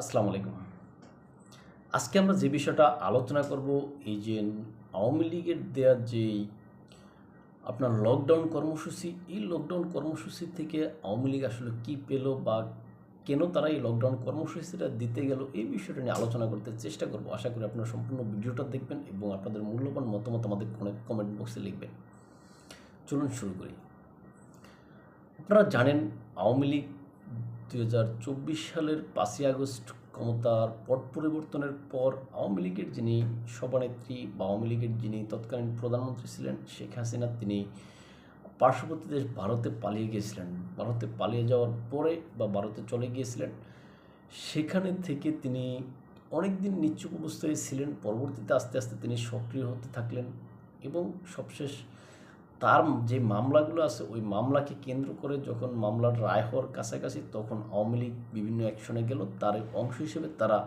আসসালামু আলাইকুম। আজকে আমরা যে বিষয়টা আলোচনা করব এই যে আওয়ামী লীগের দেওয়ার যেই আপনার লকডাউন কর্মসূচি, এই লকডাউন কর্মসূচি থেকে আওয়ামী লীগ আসলে কী পেল বা কেন তারা এই লকডাউন কর্মসূচিটা দিতে গেল, এই বিষয়টা নিয়ে আলোচনা করতে চেষ্টা করব। আশা করি আপনারা সম্পূর্ণ ভিডিওটা দেখবেন এবং আপনাদের মূল্যবান মতামত আমাদের কমেন্ট বক্সে লিখবেন। চলুন শুরু করি। আপনারা জানেন আওয়ামী লীগ চব্বিশ সালের পাঁচই আগস্ট ক্ষমতার পট পরিবর্তনের পর আওয়ামী লীগের যিনি সভানেত্রী বা আওয়ামী লীগের যিনি তৎকালীন প্রধানমন্ত্রী ছিলেন, শেখ হাসিনা, তিনি পার্শ্ববর্তী দেশ ভারতে পালিয়ে গিয়েছিলেন। ভারতে পালিয়ে যাওয়ার পরে বা ভারতে চলে গিয়েছিলেন। সেখানে থেকে তিনি অনেক দিন নিচ্ছুক অবস্থায় ছিলেন। পরবর্তীতে আস্তে আস্তে তিনি সক্রিয় হতে থাকলেন এবং সবশেষ তার যে মামলাগুলো আছে, ওই মামলাকে কেন্দ্র করে যখন মামলার রায় হওয়ার কাছাকাছি তখন আওয়ামী লীগ বিভিন্ন অ্যাকশনে গেল। তার অংশ হিসেবে তারা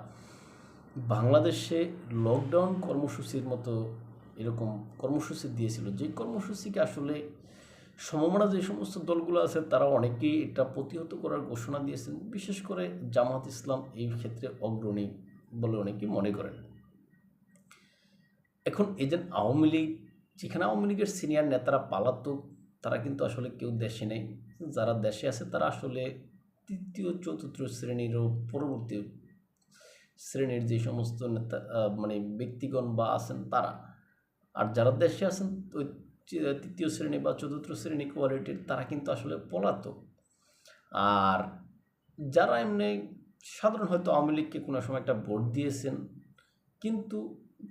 বাংলাদেশে লকডাউন কর্মসূচির মতো এরকম কর্মসূচি দিয়েছিল। যে কর্মসূচিকে আসলে সমমনা যে সমস্ত দলগুলো আছে, তারা অনেকেই এটা প্রতিহত করার ঘোষণা দিয়েছেন। বিশেষ করে জামাত ইসলাম এই ক্ষেত্রে অগ্রণী বলে অনেকেই মনে করেন। এখন যে আওয়ামী লীগ যেখানে আওয়ামী লীগের সিনিয়র নেতারা পালাতক, তারা কিন্তু আসলে কেউ দেশে নেই। যারা দেশে আছে, তারা আসলে তৃতীয়, চতুর্থ শ্রেণীরও পরবর্তী শ্রেণির যে সমস্ত নেতা মানে ব্যক্তিগণ বা আছেন তারা। আর যারা দেশে আছেন, ওই তৃতীয় শ্রেণি বা চতুর্থ শ্রেণি কোয়ালিটির তারা কিন্তু আসলে পলাতক। আর যারা এমনি সাধারণ হয়তো আওয়ামী লীগকে কোনো সময় একটা ভোট দিয়েছেন, কিন্তু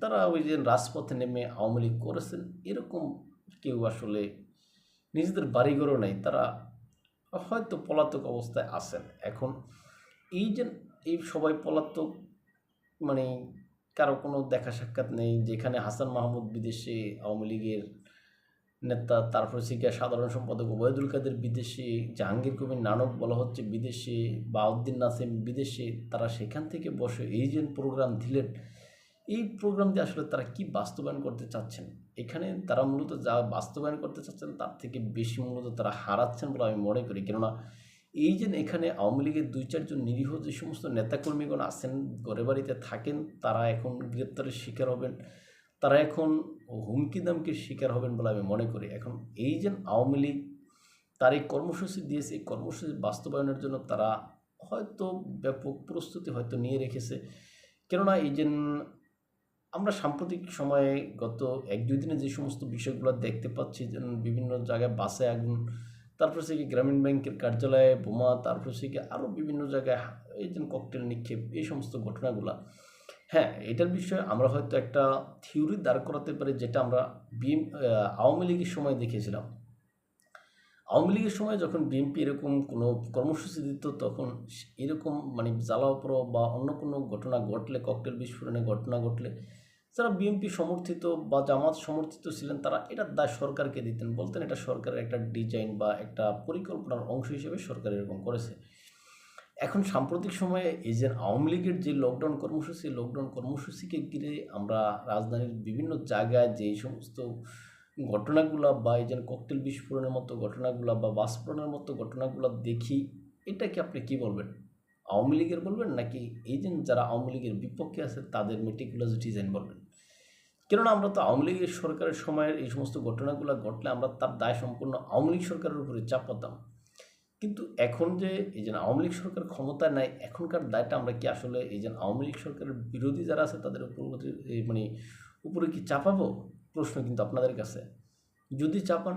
তারা ওই যে রাজপথে নেমে আওয়ামী লীগ করেছেন, এরকম কেউ আসলে নিজেদের বাড়িঘরও নেই, তারা হয়তো পলাতক অবস্থায় আছেন। এখন এই যে, এই সবাই পলাতক মানে কারও কোনো দেখা সাক্ষাৎ নেই, যেখানে হাসান মাহমুদ বিদেশে আওয়ামী লীগের নেতা, তারপর শিক্ষা সাধারণ সম্পাদক ওবায়দুল কাদের বিদেশে, জাহাঙ্গীর কবির নানক বলা হচ্ছে বিদেশে বা বাউদ্দিন নাসিম বিদেশে, তারা সেখান থেকে বসে এই যে প্রোগ্রাম দিলেন এই প্রোগ্রাম দিয়ে আসলে তারা কি বাস্তবায়ন করতে চাচ্ছেন? এখানে তারা মূলত যা বাস্তবায়ন করতে চাচ্ছেন, তার থেকে বেশি মূলত তারা হারাচ্ছেন বলে আমি মনে করি। কেননা এই যে এখানে আওয়ামী লীগের দুই, চারজন নিরীহ যে সমস্ত নেতাকর্মীগণ আছেন ঘরে বাড়িতে থাকেন, তারা এখন গ্রেপ্তারের শিকার হবেন, তারা এখন হুমকি দামকির শিকার হবেন বলে আমি মনে করি। এখন এই যে আওয়ামী লীগ, তার এই কর্মসূচি দিয়েছে, এই কর্মসূচি বাস্তবায়নের জন্য তারা হয়তো ব্যাপক প্রস্তুতি হয়তো নিয়ে রেখেছে। কেননা এই যে আমরা সাম্প্রতিক সময়ে গত এক, দুই দিনে যে সমস্ত বিষয়গুলো দেখতে পাচ্ছি বিভিন্ন জায়গায় বাসে আগুন, তারপর সে গ্রামীণ ব্যাংকের কার্যালয়ে বোমা, তারপর সে আরও বিভিন্ন জায়গায় এই যে ককটেল নিক্ষেপ, এই সমস্ত ঘটনাগুলো। হ্যাঁ এটার বিষয়ে আমরা হয়তো একটা থিওরি দাঁড় করাতে পারি, যেটা আমরা বিএম আওয়ামী লীগের সময় দেখেছিলাম। আওয়ামী লীগের সময় যখন বিএনপি এরকম কোনো কর্মসূচি দিত, তখন এরকম মানে জ্বালাওপর বা অন্য কোনো ঘটনা ঘটলে ককটেল বিস্ফোরণে ঘটনা ঘটলে যারা বিএনপি সমর্থিত বা জামাত সমর্থিত ছিলেন, তারা এটার দায় সরকারকে দিতেন। বলতেন এটা সরকারের একটা ডিজাইন বা একটা পরিকল্পনার অংশ হিসেবে সরকার এরকম করেছে। এখন সাম্প্রতিক সময়ে এই যে আওয়ামী লীগের যে লকডাউন কর্মসূচি লকডাউন কর্মসূচিকে ঘিরে আমরা রাজধানীর বিভিন্ন জায়গায় যে সমস্ত ঘটনাগুলো বা এই যে ককটেল বিস্ফোরণের মতো ঘটনাগুলো বা বাস্ফোরণের মতো ঘটনাগুলো দেখি, এটাকে আপনি কি বলবেন? আওয়ামী লীগের বলবেন নাকি যে যারা আওয়ামী লীগের বিপক্ষে আছে, তাদের মেটিকুলাস ডিজাইন বলবেন? কেননা আমরা তো আওয়ামী লীগের সরকারের সময়ের এই সমস্ত ঘটনাগুলো ঘটলে আমরা তার দায় সম্পূর্ণ আওয়ামী লীগ সরকারের উপরে চাপাতাম কিন্তু এখন যে এই যে আওয়ামী লীগ সরকার ক্ষমতায় নাই, এখনকার দায়টা আমরা কি আসলে এই যে আওয়ামী লীগ সরকারের বিরোধী যারা আছে, তাদের উপর মানে উপরে কি চাপাবো? প্রশ্ন কিন্তু আপনাদের কাছে। যদি চাপান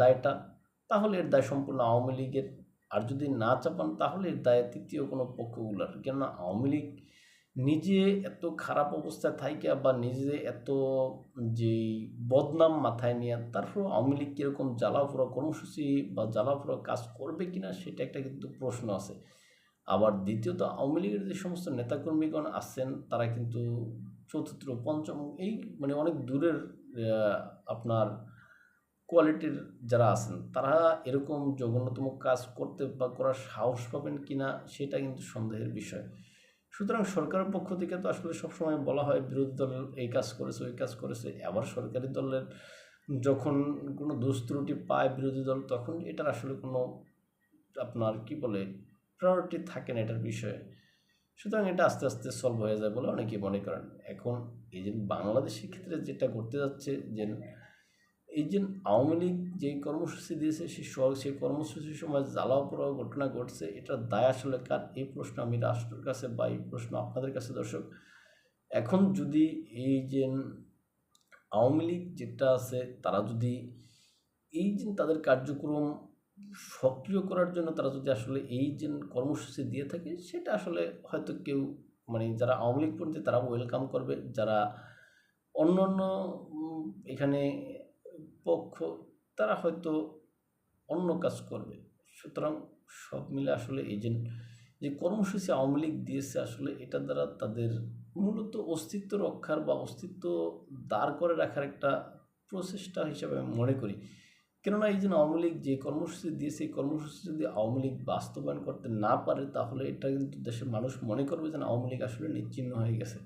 দায়টা, তাহলে এর দায় সম্পূর্ণ আওয়ামী লীগের আর যদি না চাপান, তাহলে দায় তৃতীয় কোনো পক্ষগুলার। কেননা আওয়ামী লীগ নিজে এত খারাপ অবস্থায় থাইকা বা নিজে এত যে বদনাম মাথায় নিয়ে তারপর আওয়ামী লীগ কীরকম জ্বালাফোড়া কর্মসূচি বা জ্বালাফোড়া কাজ করবে কিনা, সেটা একটা কিন্তু প্রশ্ন আছে। আবার দ্বিতীয়ত, আওয়ামী লীগের যে সমস্ত নেতাকর্মীগণ আছেন, তারা কিন্তু চতুর্থ, পঞ্চম, এই মানে অনেক দূরের আপনার কোয়ালিটির যারা আছেন, তারা এরকম জঘন্যতম কাজ করতে বা করার সাহস পাবেন কি না সেটা কিন্তু সন্দেহের বিষয়। সুতরাং সরকারের পক্ষ থেকে তো আসলে সবসময় বলা হয়, বিরোধী দল এই কাজ করেছে, ওই কাজ করেছে। আবার সরকারি দলের যখন কোনো দোষ ত্রুটি পায় বিরোধী দল, তখন এটার আসলে কোনো আপনার কি বলে প্রায়োরিটি থাকে না এটার বিষয়ে। সুতরাং এটা আস্তে আস্তে সলভ হয়ে যায় বলে অনেকে মনে করেন। এখন এই যে বাংলাদেশের ক্ষেত্রে যেটা ঘটতে যাচ্ছে, যে এই যে আওয়ামী লীগ যে কর্মসূচি দিয়েছে সেই সেই কর্মসূচির সময় জ্বালাও ঘটনা ঘটছে, এটা দায় আসলে কার? এই প্রশ্ন আমি রাষ্ট্রের কাছে বা এই প্রশ্ন আপনাদের কাছে দর্শক। এখন যদি এই যে আওয়ামী লীগ যেটা আছে, তারা যদি এই যে তাদের কার্যক্রম সক্রিয় করার জন্য তারা যদি আসলে এই যে কর্মসূচি দিয়ে থাকে, সেটা আসলে হয়তো কেউ মানে যারা আওয়ামী লীগ পন্থী তারা ওয়েলকাম করবে। যারা অন্য অন্য এখানে পক্ষ তারা হয়তো অন্য কাজ করবে। সুতরাং সব মিলে আসলে এই যে কর্মসূচি আওয়ামী লীগ দিয়েছে আসলে এটা দ্বারা তাদের মূলত অস্তিত্ব রক্ষার বা অস্তিত্ব দাঁড় করে রাখার একটা প্রচেষ্টা হিসাবে আমি মনে করি। কেননা এই যে আওয়ামী লীগ যে কর্মসূচি দিয়েছে এই কর্মসূচি যদি আওয়ামী লীগ বাস্তবায়ন করতে না পারে তাহলে এটা কিন্তু দেশের মানুষ মনে করবে যে না, আওয়ামী লীগ আসলে নিশ্চিহ্ন হয়ে গেছে।